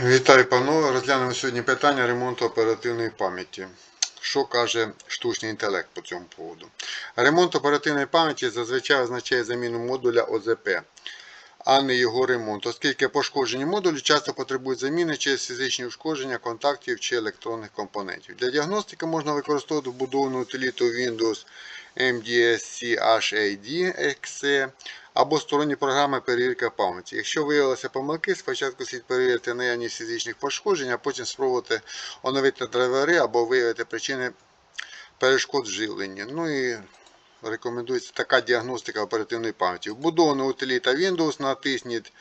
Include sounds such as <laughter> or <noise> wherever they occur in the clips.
Вітаю, панове. Розглянемо сьогодні питання ремонту оперативної пам'яті. Що каже штучний інтелект по цьому поводу? Ремонт оперативної пам'яті зазвичай означає заміну модуля ОЗП, а не його ремонт, оскільки пошкоджені модулі часто потребують заміни через фізичні ушкодження контактів чи електронних компонентів. Для діагностики можна використовувати вбудовану утиліту Windows MDSC HAD XE або сторонні програми перевірки пам'яті. Якщо виявилися помилки, спочатку слід перевірити наявність фізичних пошкоджень, а потім спробувати оновити драйвери або виявити причини перешкод в живленні. Ну і рекомендується така діагностика оперативної пам'яті. Вбудована утиліта Windows, натисніть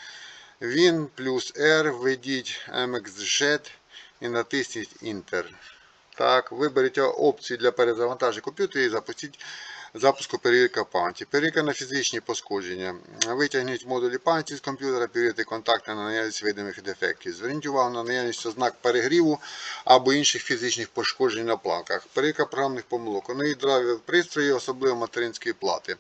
Win плюс R, введіть MXZ і натисніть Enter. Так, виберіть опцію для перезавантаження комп'ютера і запустіть запуску перевірка пам'яті. Перевірка на фізичні пошкодження. Витягніть модулі пам'яті з комп'ютера, перевірте контакти на наявність видимих дефектів. Зверніть увагу на наявність ознак перегріву або інших фізичних пошкоджень на планках. Перевірка програмних помилок. Нові драйвер пристрої, особливо материнської плати.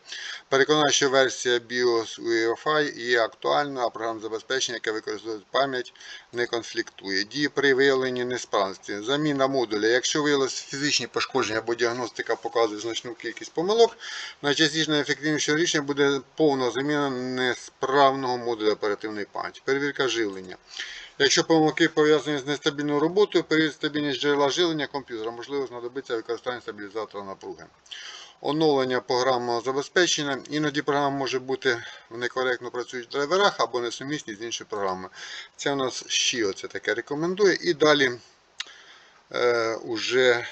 Переконаю, що версія BIOS UEFI є актуальною, а програмне забезпечення, яке використовує пам'ять, не конфліктує. Дії при виявленні несправності. Заміна модуля. Якщо виявилися фізичні пошкодження або діагностика показує значну кількість помилок, найчастіше найефективніше рішення буде повна заміна несправного модуля оперативної пам'яті. Перевірка живлення. Якщо помилки пов'язані з нестабільною роботою, перевірити стабільність джерела живлення комп'ютера, можливо знадобиться використання стабілізатора напруги. Оновлення програмного забезпечення. Іноді програма може бути в некоректно працюючих драйверах або несумісні з іншою програмою. Це у нас ще оце таке рекомендує. І далі е, уже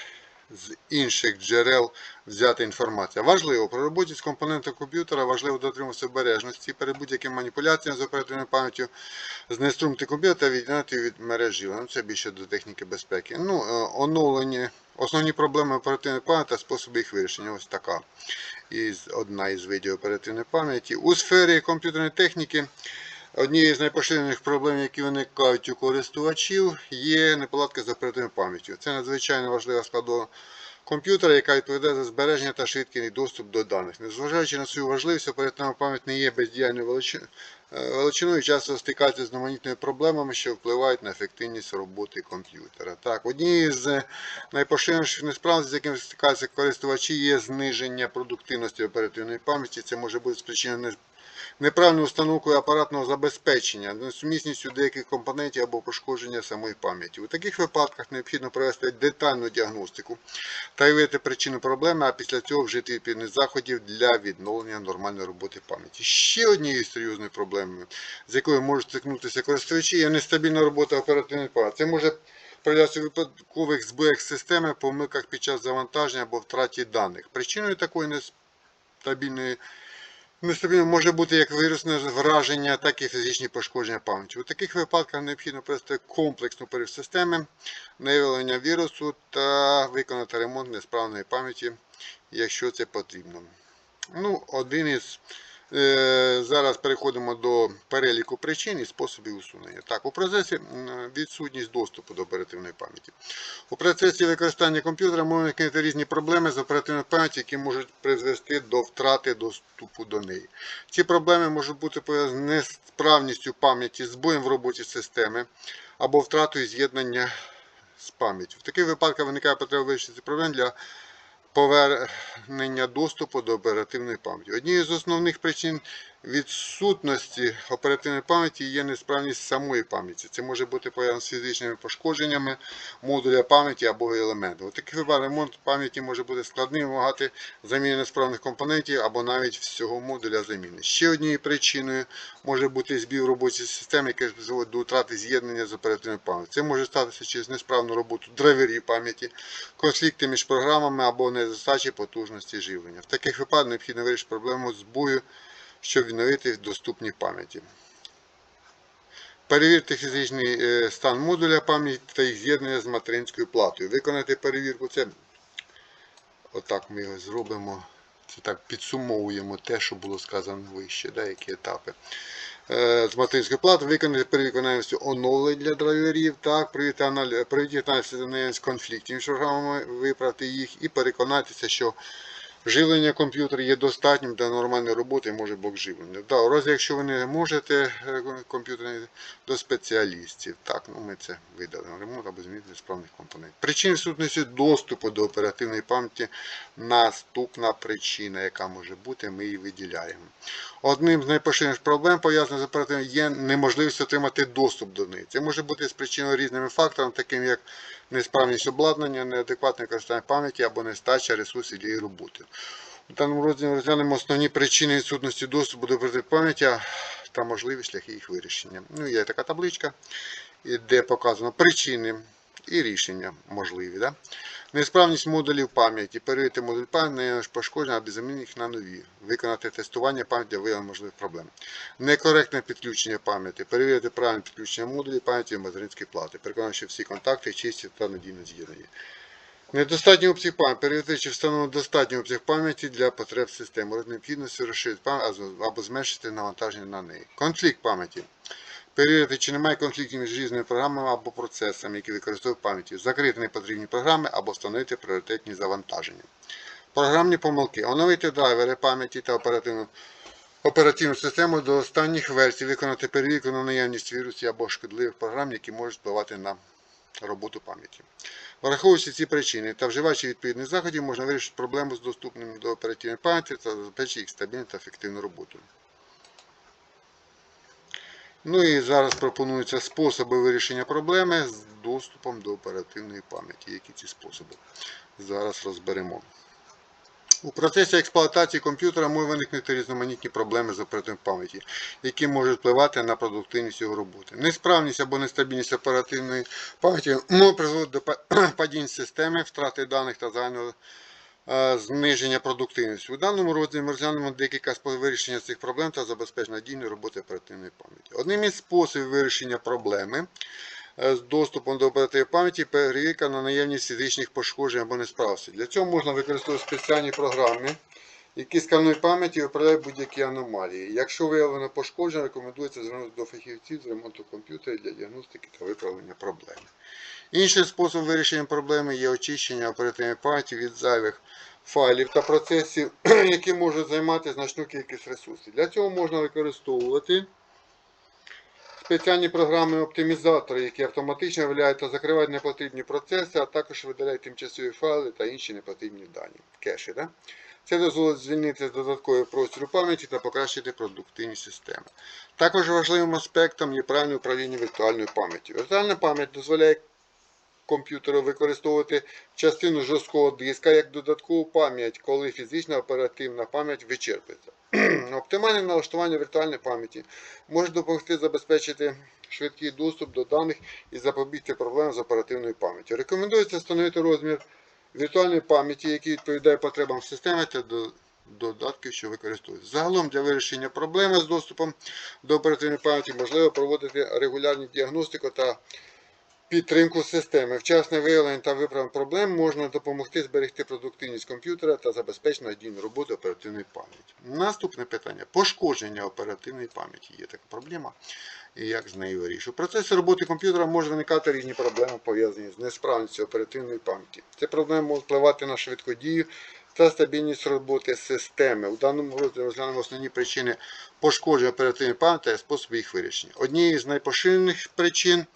з інших джерел взяти інформація. Важливо, при роботі з компонентом комп'ютера важливо дотримуватися обережності перед будь-яким маніпуляціям з оперативною пам'яттю, знеструмити комп'ютер та відняти від мережі. Ну, це більше до техніки безпеки. Ну, е, оновлення, основні проблеми оперативної пам'яті та способи їх вирішення. Ось така із, одна із видів оперативної пам'яті. У сфері комп'ютерної техніки. Однією з найпоширеніших проблем, які виникають у користувачів, є неполадка з оперативною пам'яттю. Це надзвичайно важлива складова комп'ютера, яка відповідає за збереження та швидкий доступ до даних. Незважаючи на свою важливість, оперативна пам'ять не є бездіяльною величиною величиною і часто стикається з номанітними проблемами, що впливають на ефективність роботи комп'ютера. Так, однією з найпоширеніших несправностей, з якими стикаються користувачі, є зниження продуктивності оперативної пам'яті. Це може бути спричинено неправильною установкою апаратного забезпечення, несумісністю деяких компонентів або пошкодження самої пам'яті. У таких випадках необхідно провести детальну діагностику та виявити причину проблеми, а після цього вжити відповідних заходів для відновлення нормальної роботи пам'яті. Ще однією серйозною проблемою, з якою можуть стикнутися користувачі, є нестабільна робота оперативної пам'яті. Це може проявлятися випадкових збоях системи, помилках під час завантаження або втраті даних. Причиною такої нестабільної Нестабільно може бути як вірусне враження, так і фізичні пошкодження пам'яті. У таких випадках необхідно провести комплексну системи, виявлення вірусу та виконати ремонт несправної пам'яті, якщо це потрібно. Ну, Один із Зараз переходимо до переліку причин і способів усунення. Так, у процесі відсутність доступу до оперативної пам'яті. У процесі використання комп'ютера можуть виникнути різні проблеми з оперативною пам'яті, які можуть призвести до втрати доступу до неї. Ці проблеми можуть бути пов'язані з несправністю пам'яті, збоєм в роботі системи або втратою з'єднання з пам'яттю. В таких випадках виникає потреба вирішити ці проблеми для повернення доступу до оперативної пам'яті. Однією з основних причин відсутності оперативної пам'яті є несправність самої пам'яті. Це може бути пов'язано з фізичними пошкодженнями модуля пам'яті або елементу. У таких випадках ремонт пам'яті може бути складним, вимагати заміни несправних компонентів або навіть всього модуля заміни. Ще однією причиною може бути збій в роботі системи, яке призводить до втрати з'єднання з оперативною пам'яттю. Це може статися через несправну роботу драйверів пам'яті, конфлікти між програмами або недостачі потужності живлення. В таких випадках необхідно вирішити проблему збою щоб відновити доступні пам'яті. Перевірте фізичний е, стан модуля пам'яті та їх з'єднання з материнською платою. Виконати перевірку це отак ми його зробимо. Це так підсумовуємо те, що було сказано вище, деякі етапи. Е, з материнської плати виконати перевірку наявності оновлень для драйверів, так, провести аналіз конфліктів між програмами, виправити їх і переконатися, що Живлення комп'ютера є достатнім для нормальної роботи, може блок живлення. Да, у разі, якщо ви не можете е, комп'ютер до спеціалістів. Так, ну ми це видалимо. Ремонт або зміни справних компонентів. Причин відсутності доступу до оперативної пам'яті наступна причина, яка може бути, ми її виділяємо. Одним з найпоширеніших проблем, пов'язаних з оперативною, є неможливість отримати доступ до неї. Це може бути спричинено різними факторами, такими як несправність обладнання, неадекватне використання пам'яті або нестача ресурсів для її роботи. У даному розділі розглянемо основні причини відсутності доступу до пам'яті та можливі шляхи їх вирішення. Ну, є така табличка, де показано причини і рішення можливі. Да? Несправність модулів пам'яті. Перевірити модуль пам'яті пошкодження або замінити їх на нові. Виконати тестування пам'яті виявлення можливих проблем. Некоректне підключення пам'яті. Перевірити правильне підключення модулів пам'яті до материнської плати. Переконати, що всі контакти чисті та надійно з'єднані. Недостатній обсяг пам'яті. Перевірити, чи встановлено достатній обсяг пам'яті для потреб системи. Роз необхідності розширити пам'ять або зменшити навантаження на неї. Конфлікт пам'яті. Перевірити, чи немає конфліктів між різними програмами або процесами, які використовують пам'яті. Закрити непотрібні програми або встановити пріоритетні завантаження. Програмні помилки. Оновити драйвери пам'яті та оперативну, оперативну систему до останніх версій. Виконати перевірку на наявність вірусів або шкідливих програм, які можуть впливати на роботу пам'яті. Враховуючи ці причини та вживаючи відповідних заходів, можна вирішити проблему з доступним до оперативної пам'яті та забезпечити їх стабільну та ефективну роботу. Ну і зараз пропонуються способи вирішення проблеми з доступом до оперативної пам'яті. Які ці способи? Зараз розберемо. У процесі експлуатації комп'ютера можуть виникнути різноманітні проблеми з оперативної пам'яті, які можуть впливати на продуктивність його роботи. Несправність або нестабільність оперативної пам'яті може призводити до па- <clears throat> падінь системи, втрати даних та загального зниження продуктивності. У даному розділі ми розглянемо декілька способів вирішення цих проблем та забезпечення надійної роботи оперативної пам'яті. Одним із способів вирішення проблеми е, з доступом до оперативної пам'яті перевірка на наявність фізичних пошкоджень або несправності. Для цього можна використовувати спеціальні програми, які сканують пам'ять і виправляють будь-які аномалії. Якщо виявлено пошкодження, рекомендується звернутися до фахівців з ремонту комп'ютерів для діагностики та виправлення проблеми. Інший спосіб вирішення проблеми є очищення оперативної пам'яті від зайвих файлів та процесів, <clears throat> які можуть займати значну кількість ресурсів. Для цього можна використовувати спеціальні програми оптимізатори, які автоматично виявляють та закривають непотрібні процеси, а також видаляють тимчасові файли та інші непотрібні дані. Кеші, да? Це дозволить звільнити з додаткового простору пам'яті та покращити продуктивність системи. Також важливим аспектом є правильне управління віртуальною пам'яттю. Віртуальна пам'ять дозволяє комп'ютеру використовувати частину жорсткого диска як додаткову пам'ять, коли фізична оперативна пам'ять вичерпується. <clears throat> Оптимальне налаштування віртуальної пам'яті може допомогти забезпечити швидкий доступ до даних і запобігти проблемам з оперативною пам'яттю. Рекомендується встановити розмір віртуальної пам'яті, який відповідає потребам системи та до додатків, що використовуються. Загалом для вирішення проблеми з доступом до оперативної пам'яті можливо проводити регулярну діагностику та підтримку системи. Вчасне виявлення та виправлення проблем можна допомогти зберегти продуктивність комп'ютера та забезпечити надійну роботу оперативної пам'яті. Наступне питання. Пошкодження оперативної пам'яті. Є така проблема. І як з нею вирішувати? У процесі роботи комп'ютера може виникати різні проблеми, пов'язані з несправністю оперативної пам'яті. Ці проблеми можуть впливати на швидкодію та стабільність роботи системи. У даному розділі розглянемо основні причини пошкодження оперативної пам'яті та способи їх вирішення. Однією з найпоширеніших причин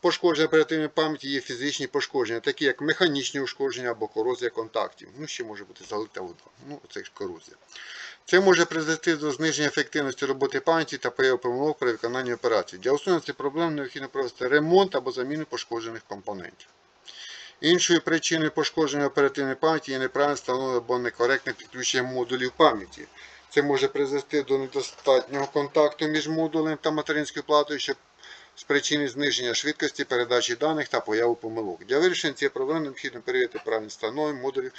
Пошкодження оперативної пам'яті є фізичні пошкодження, такі як механічні ушкодження або корозія контактів. Ну, ще може бути залита вода. Ну, це ж корозія. Це може призвести до зниження ефективності роботи пам'яті та появи помилок при виконанні операцій. Для усунення цих проблем необхідно провести ремонт або заміну пошкоджених компонентів. Іншою причиною пошкодження оперативної пам'яті є неправильне встановлення або некоректне підключення модулів пам'яті. Це може призвести до недостатнього контакту між модулем та материнською платою, що спричинить зниження швидкості передачі даних та появу помилок. Для вирішення цієї проблеми необхідно перевірити правильне встановлення модулів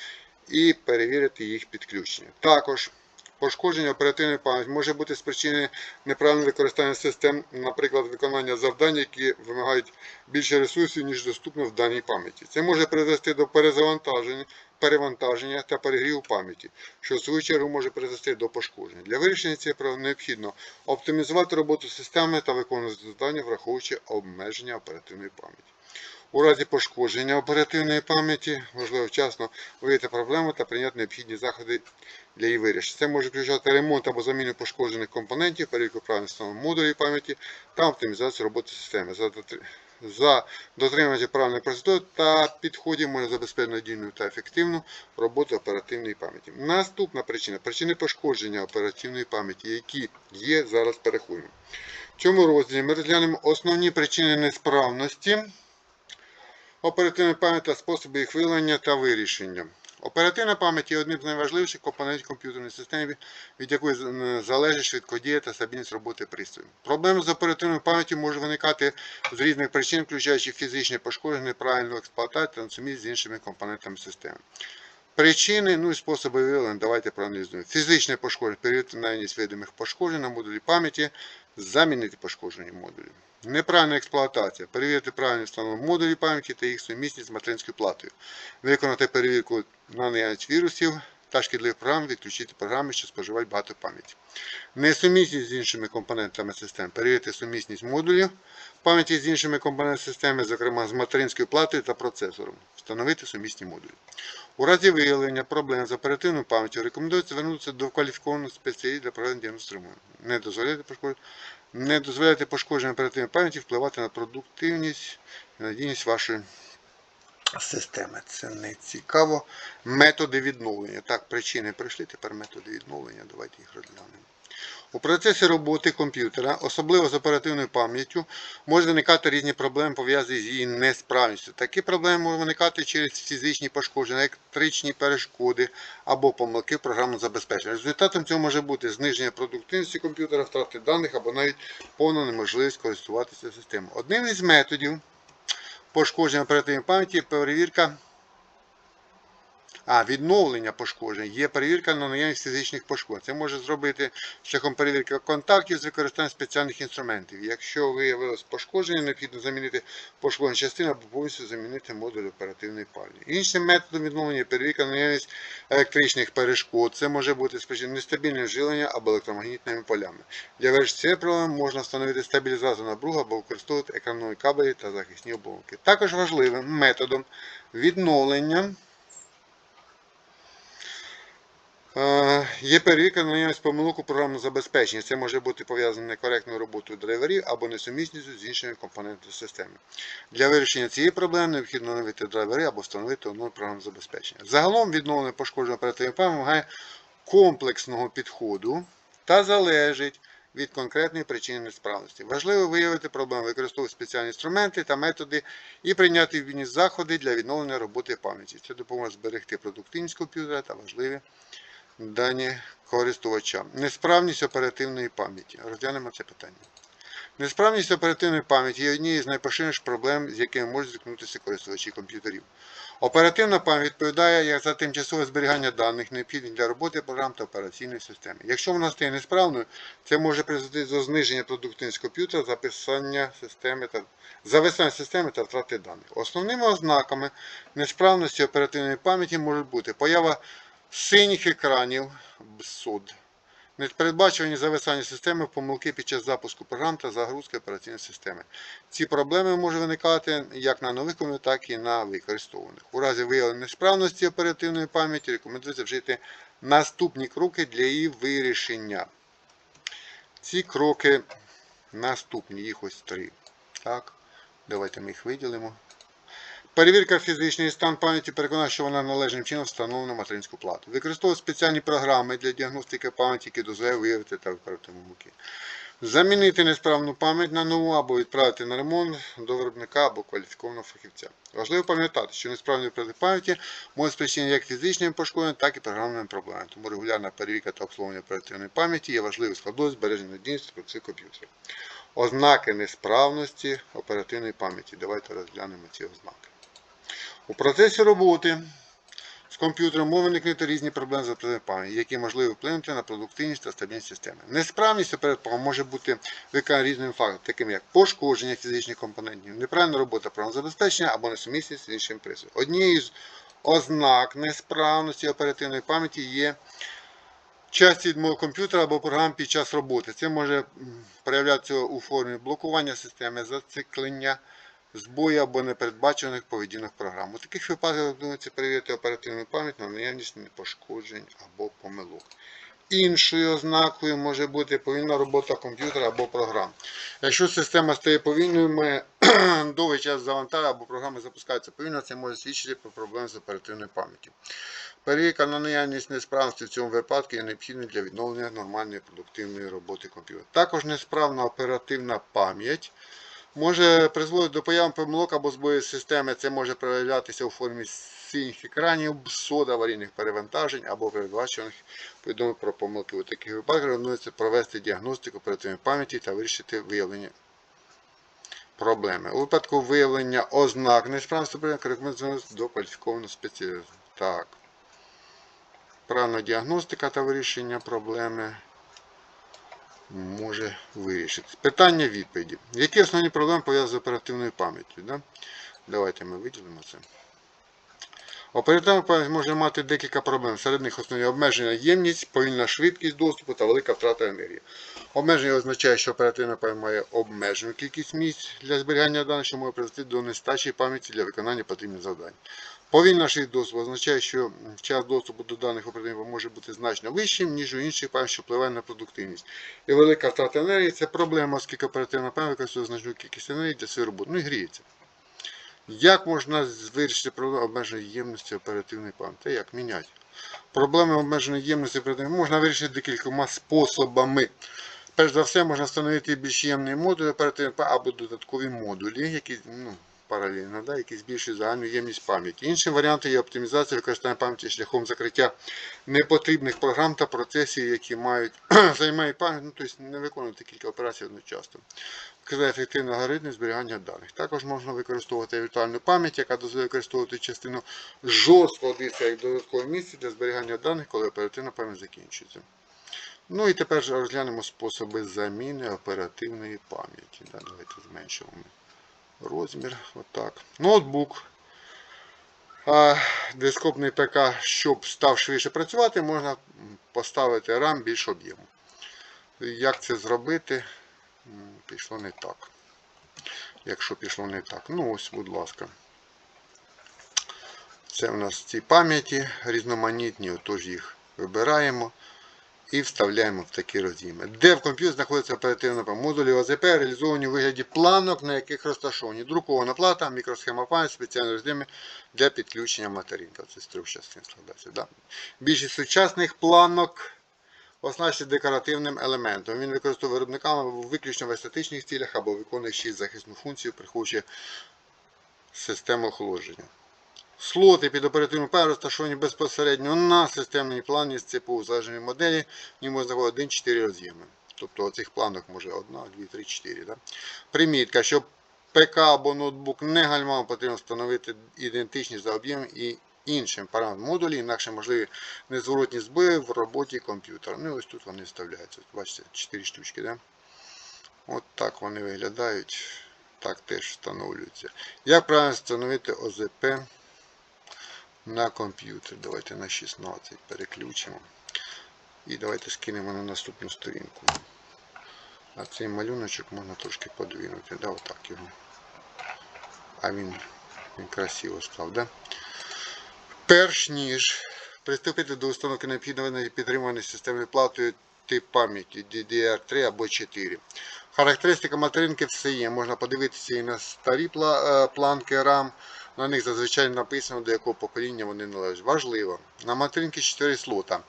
і перевірити їх підключення. Також пошкодження оперативної пам'яті може бути спричинене неправильним використанням систем, наприклад, виконання завдань, які вимагають більше ресурсів, ніж доступно в даній пам'яті. Це може призвести до перезавантаження, перевантаження та перегріву пам'яті, що в свою чергу може призвести до пошкодження. Для вирішення цієї проблеми необхідно оптимізувати роботу системи та виконувати завдання, враховуючи обмеження оперативної пам'яті. У разі пошкодження оперативної пам'яті важливо вчасно виявити проблему та прийняти необхідні заходи для її вирішення. Це може включати ремонт або заміну пошкоджених компонентів, перевірку правильного стану модулів пам'яті та оптимізацію роботи системи. За дотри- за дотримання правильної процедури та підходів може забезпечити надійну та ефективну роботу оперативної пам'яті. Наступна причина причини пошкодження оперативної пам'яті, які є зараз перехуємо. В цьому розділі ми розглянемо основні причини несправності оперативної пам'яті та способи їх виявлення та вирішення. Оперативна пам'ять є одним з найважливіших компонентів комп'ютерної системи, від якої залежить швидкодія та стабільність роботи пристрою. Проблеми з оперативною пам'яттю можуть виникати з різних причин, включаючи фізичне пошкодження, неправильну експлуатацію та несумість з іншими компонентами системи. Причини, ну і способи виявлення, давайте проаналізуємо. Фізичне пошкодження, перевірити наявність видимих пошкоджень на модулі пам'яті, замінити пошкоджені модулі. Неправильна експлуатація. Перевірити правильний стан модулі пам'яті та їх сумісність з материнською платою. Виконати перевірку на наявність вірусів та шкідливих програм, відключити програми, що споживають багато пам'яті. Несумісність з іншими компонентами системи. Перевірити сумісність модулів пам'яті з іншими компонентами системи, зокрема з материнською платою та процесором. Встановити сумісні модулі. У разі виявлення проблем з оперативною пам'яттю рекомендується звернутися до кваліфікованого спеціаліста для проведення діагностики. Не дозволяти пошкодження, не дозволяйте пошкодження оперативної пам'яті впливати на продуктивність і надійність вашої системи. Це не цікаво. Методи відновлення. Так, причини прийшли, тепер методи відновлення. Давайте їх розглянемо. У процесі роботи комп'ютера, особливо з оперативною пам'яттю, можуть виникати різні проблеми, пов'язані з її несправністю. Такі проблеми можуть виникати через фізичні пошкодження, електричні перешкоди або помилки в програмному забезпеченні. Результатом цього може бути зниження продуктивності комп'ютера, втрати даних або навіть повна неможливість користуватися системою. Одним із методів пошкодження оперативної пам'яті перевірка. А, відновлення пошкоджень. Є перевірка на наявність фізичних пошкоджень. Це може зробити шляхом перевірки контактів з використанням спеціальних інструментів. Якщо виявилось пошкодження, необхідно замінити пошкоджені частини або повністю замінити модуль оперативної пам'яті. Іншим методом відновлення є перевірка на наявність електричних перешкод. Це може бути спричинено нестабільне живлення або електромагнітними полями. Для вирішення цієї проблеми можна встановити стабілізатор напруги або використовувати екранові кабелі та захисні оболонки. Також важливим методом відновлення. Е, Є перевірка на наявність помилок у програмному забезпеченні. Це може бути пов'язане некоректною роботою драйверів або несумісністю з іншими компонентами системи. Для вирішення цієї проблеми необхідно оновити драйвери або встановити оновлене програмне забезпечення. Загалом відновлення пошкодження оперативної пам'яті вимагає комплексного підходу та залежить від конкретної причини несправності. Важливо виявити проблему, використовувати спеціальні інструменти та методи і прийняти відповідні заходи для відновлення роботи пам'яті. Це допоможе зберегти продуктивність комп'ютера та важливі дані користувача. Несправність оперативної пам'яті. Розглянемо це питання. Несправність оперативної пам'яті є однією з найпоширеніших проблем, з якими можуть зіткнутися користувачі комп'ютерів. Оперативна пам'ять відповідає як за тимчасове зберігання даних, необхідних для роботи програм та операційної системи. Якщо вона стає несправною, це може призвести до зниження продуктивності комп'ютера, записання системи та зависання системи та втрати даних. Основними ознаками несправності оперативної пам'яті можуть бути поява синіх екранів БСОД, непередбачувані зависання системи, помилки під час запуску програм та загрузки операційної системи. Ці проблеми можуть виникати як на нових так і на використовуваних. У разі виявлення несправності оперативної пам'яті рекомендується вжити наступні кроки для її вирішення. Ці кроки наступні, їх ось три. Так, давайте ми їх виділимо. Перевірка фізичний стан пам'яті переконає, що вона належним чином встановлена материнську плату. Використовують спеціальні програми для діагностики пам'яті, які дозволяють виявити та виправити помилки. Замінити несправну пам'ять на нову або відправити на ремонт до виробника або кваліфікованого фахівця. Важливо пам'ятати, що несправні виправити пам'яті можуть спричинити як фізичними пошкодженнями, так і програмними проблемами. Тому регулярна перевірка та обслуговування оперативної пам'яті є важливою складовою збереження надійності процесу комп'ютера. Ознаки несправності оперативної пам'яті. Давайте розглянемо ці ознаки. У процесі роботи з комп'ютером можуть виникнути різні проблеми з пам'яті, які можливі вплинути на продуктивність та стабільність системи. Несправність оперативної може бути виконана різними факторами, такими як пошкодження фізичних компонентів, неправильна робота програмного забезпечення або несумісність з іншим пристроєм. Однією з ознак несправності оперативної пам'яті є часті відмови комп'ютера або програм під час роботи. Це може проявлятися у формі блокування системи, зациклення збою або непередбачених поведінок програм. У таких випадках доводиться перевірити оперативну пам'ять на наявність пошкоджень або помилок. Іншою ознакою може бути повільна робота комп'ютера або програм. Якщо система стає повільною, ми <clears throat> довгий час завантаження або програми запускаються повільно, це може свідчити про проблеми з оперативною пам'яттю. Перевірка на наявність несправності в цьому випадку є необхідною для відновлення нормальної продуктивної роботи комп'ютера. Також несправна оперативна пам'ять може призводити до появи помилок або збою системи. Це може проявлятися у формі синіх екранів, сод, аварійних перевантажень або передбачених повідомлень про помилки. У таких випадках доводиться провести діагностику оперативної пам'яті та вирішити виявлення проблеми. У випадку виявлення ознак несправності рекомендується до кваліфікованого спеціаліста. Так. Правильна діагностика та вирішення проблеми може вирішити. Питання відповіді. Які основні проблеми пов'язані з оперативною пам'яттю? Да? Давайте ми виділимо це. Оперативна пам'ять може мати декілька проблем. Серед них основні обмежена ємність, повільна швидкість доступу та велика втрата енергії. Обмеження означає, що оперативна пам'ять має обмежену кількість місць для зберігання даних, що може призвести до нестачі пам'яті для виконання потрібних завдань. Повільна швидкість доступу означає, що час доступу до даних оперативних може бути значно вищим, ніж у інших пам'ять, що впливає на продуктивність. І велика втрата енергії це проблема, оскільки оперативна пам'ять використовує значну кількість енергії для своєї роботи. Ну і гріється. Як можна вирішити проблему обмеженої ємності оперативної пам'яті? Як міняти? Проблеми обмеженої ємності оперативної можна вирішити декількома способами. Перш за все, можна встановити більш ємний модуль оперативної пам'яті або додаткові модулі, які ну, паралельно, да, які збільшують загальну ємність пам'яті. Іншим варіантом є оптимізація використання пам'яті шляхом закриття непотрібних програм та процесів, які мають <clears throat> займають пам'ять, ну, тобто не виконувати кілька операцій одночасно. Вказати ефективний алгоритм зберігання даних. Також можна використовувати віртуальну пам'ять, яка дозволяє використовувати частину жорсткого диска як додаткове місце для зберігання даних, коли оперативна пам'ять закінчується. Ну і тепер розглянемо способи заміни оперативної пам'яті. Да, давайте зменшимо ми розмір. Отак. Ноутбук. А, дископний ПК, щоб став швидше працювати, можна поставити RAM більш об'єму. Як це зробити? Пішло не так. Якщо пішло не так. Ну ось, будь ласка. Це в нас ці пам'яті різноманітні, отож їх вибираємо і вставляємо в такі роз'єми. Де в комп'ютері знаходиться оперативна? Модулі ОЗП реалізовані у вигляді планок, на яких розташовані друкована плата, мікросхема пам'ять, спеціальні роз'єми для підключення материнка. Це з трьох частин складається. Да? Більшість сучасних планок оснащені декоративним елементом. Він використовує виробниками виключно в естетичних цілях або виконує ще захисну функцію, приховуючи систему охолодження. Слоти під оперативну пам'ять розташовані безпосередньо на системній плані з ЦПУ залежної моделі. В ньому знаходиться 1-4 роз'єми. Тобто оцих планок може 1, 2, 3, 4. Да? Примітка, щоб ПК або ноутбук не гальмав, потрібно встановити ідентичність за об'ємом і іншим параметрам модулі, інакше можливі незворотні збої в роботі комп'ютера. Ну ось тут вони вставляються. Бачите, 4 штучки. Да? От так вони виглядають. Так теж встановлюється. Як правильно встановити ОЗП на комп'ютер? Давайте на 16 переключимо. І давайте скинемо на наступну сторінку. А цей малюночок можна трошки подвинути. Да, отак його. А він, він красиво став, да? Перш ніж приступити до установки необхідної підтримуваної системною платою тип пам'яті DDR3 або 4. Характеристика материнки все є. Можна подивитися і на старі е, планки RAM. На них зазвичай написано, до якого покоління вони належать. Важливо. На материнці 4 слота.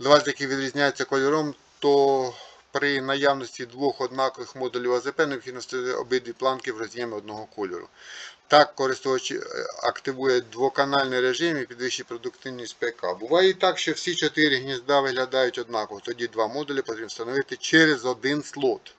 Два з яких відрізняються кольором, то при наявності двох однакових модулів АЗП необхідно встановити обидві планки в роз'ємі одного кольору. Так користувач е, активує двоканальний режим і підвищує продуктивність ПК. Буває і так, що всі чотири гнізда виглядають однаково. Тоді два модулі потрібно встановити через один слот.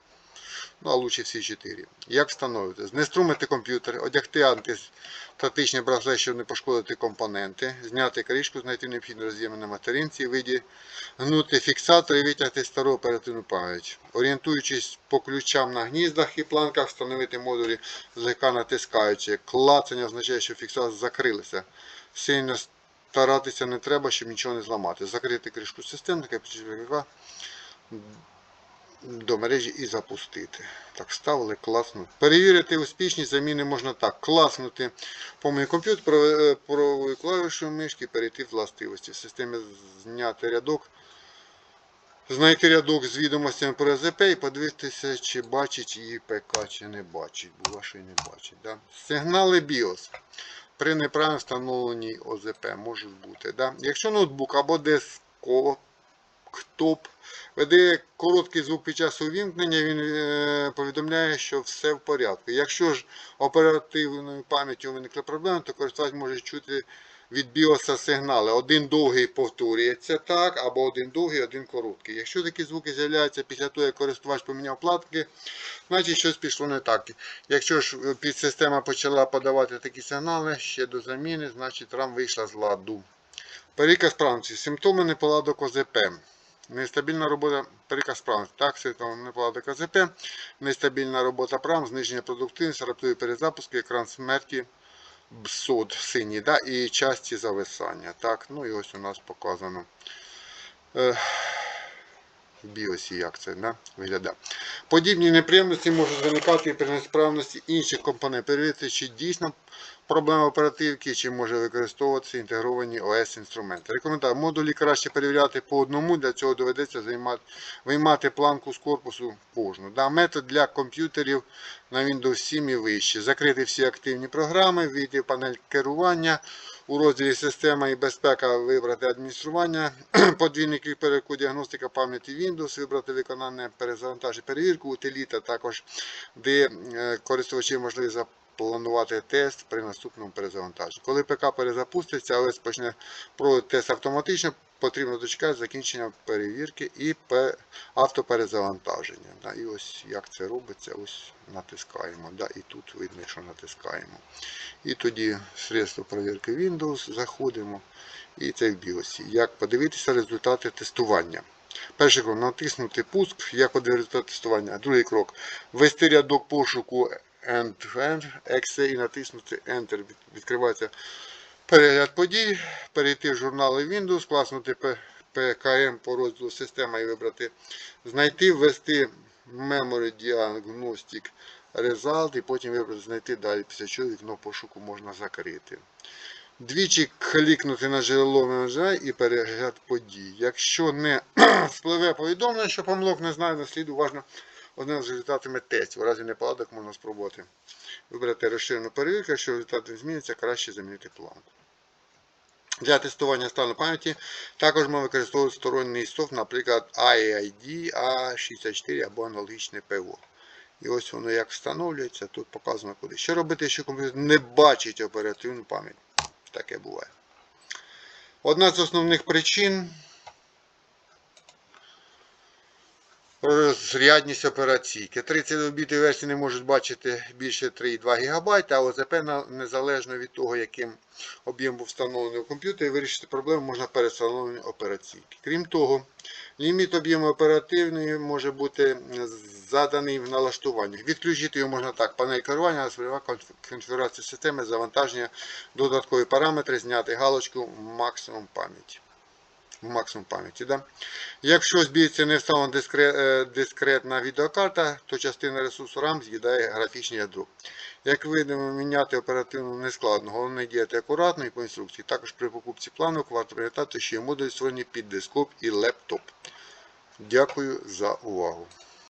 Ну, а лучше всі чотири. Як встановити? Знеструмити комп'ютер, одягти антистатичний браслет, щоб не пошкодити компоненти, зняти кришку, знайти необхідні роз'єми на материнці, видігнути фіксатор і витягти стару оперативну пам'ять. Орієнтуючись по ключам на гніздах і планках, встановити модулі злегка натискаючи. Клацання означає, що фіксатор закрилися. Сильно старатися не треба, щоб нічого не зламати. Закрити кришку системи, таке до мережі і запустити. Так, ставили, класно. Перевірити успішність заміни можна так. Класнути по моєму правою- правою клавішою мишки, перейти в властивості. В системі зняти рядок. Знайти рядок з відомостями про ОЗП і подивитися, чи бачить її ПК, чи не бачить. Бува, що й не бачить. Да? Сигнали BIOS при неправильно встановленій ОЗП можуть бути. Да? Якщо ноутбук або десктоп веде короткий звук під час увімкнення, він е, повідомляє, що все в порядку. Якщо ж оперативною пам'яттю виникли проблеми, то користувач може чути від біоса сигнали. Один довгий повторюється так, або один довгий, один короткий. Якщо такі звуки з'являються після того, як користувач поміняв платки, значить щось пішло не так. Якщо ж е, підсистема почала подавати такі сигнали ще до заміни, значить RAM вийшла з ладу. Переказ справності. Симптоми неполадок ОЗП. Нестабільна робота переказ прав, Так, симптоми неплата КЗП, Нестабільна робота прам, зниження продуктивності, раптові перезапуски, екран смерті, БСОД синій, да, і часті зависання. Так, ну і ось у нас показано. Біосі, як це да, виглядає. Подібні неприємності можуть виникати і при несправності інших компонентів. Перевірити, чи дійсно проблема оперативки, чи може використовуватися інтегровані ОС-інструменти. Рекомендую модулі краще перевіряти по одному, для цього доведеться займати, виймати планку з корпусу кожну. Да, метод для комп'ютерів на Windows 7 і вище. Закрити всі активні програми, вийти в панель керування. У розділі Система і безпека вибрати адміністрування, <clears throat> подвійний клік переку діагностика пам'яті Windows, вибрати виконання перезавантаження перевірку, утиліта також, де е, користувачі можливі запланувати тест при наступному перезавантаженні. Коли ПК перезапуститься, ОС почне проводити тест автоматично, потрібно дочекати закінчення перевірки і автоперезавантаження. І ось як це робиться, ось натискаємо. І тут видно, що натискаємо. І тоді средство перевірки Windows заходимо. І це в BIOS. Як подивитися результати тестування. Перший крок натиснути пуск, як подивитися результат тестування. Другий крок ввести рядок пошуку End-End, Exe і натиснути Enter. Відкривається перегляд подій, перейти в журнали Windows, класнути П- PKM по розділу система і вибрати знайти, ввести Memory Diagnostic Result і потім вибрати знайти далі, після чого вікно пошуку можна закрити. Двічі клікнути на джерело менеджера і перегляд подій. Якщо не <clears throat> спливе повідомлення, що помилок не знає, слід уважно одним з результатами тестів. У разі неполадок можна спробувати вибрати розширену перевірку, якщо результат не зміниться, краще замінити планку. Для тестування стану пам'яті також ми використовуємо сторонній софт, наприклад, IID A64 або аналогічне ПО. І ось воно як встановлюється, тут показано куди. Що робити, якщо комп'ютер не бачить оперативну пам'ять? Таке буває. Одна з основних причин розрядність операційки. 32 біти версії не можуть бачити більше 3,2 ГБ, а ОЗП незалежно від того, яким об'єм був встановлений у комп'ютері, вирішити проблему можна перед встановленням операційки. Крім того, ліміт об'єму оперативної може бути заданий в налаштуваннях. Відключити його можна так. Панель керування, сольова конфігурація системи, завантаження, додаткові параметри, зняти галочку максимум пам'яті. Максимум пам'яті. Да? Якщо збільшиться не вставлена е, дискретна відеокарта, то частина ресурсу RAM з'їдає графічне ядро. Як видимо, міняти оперативно не складно. Головне діяти акуратно і по інструкції. Також при покупці плану варто пам'ятати, що є модуль створені під дископ і лептоп. Дякую за увагу.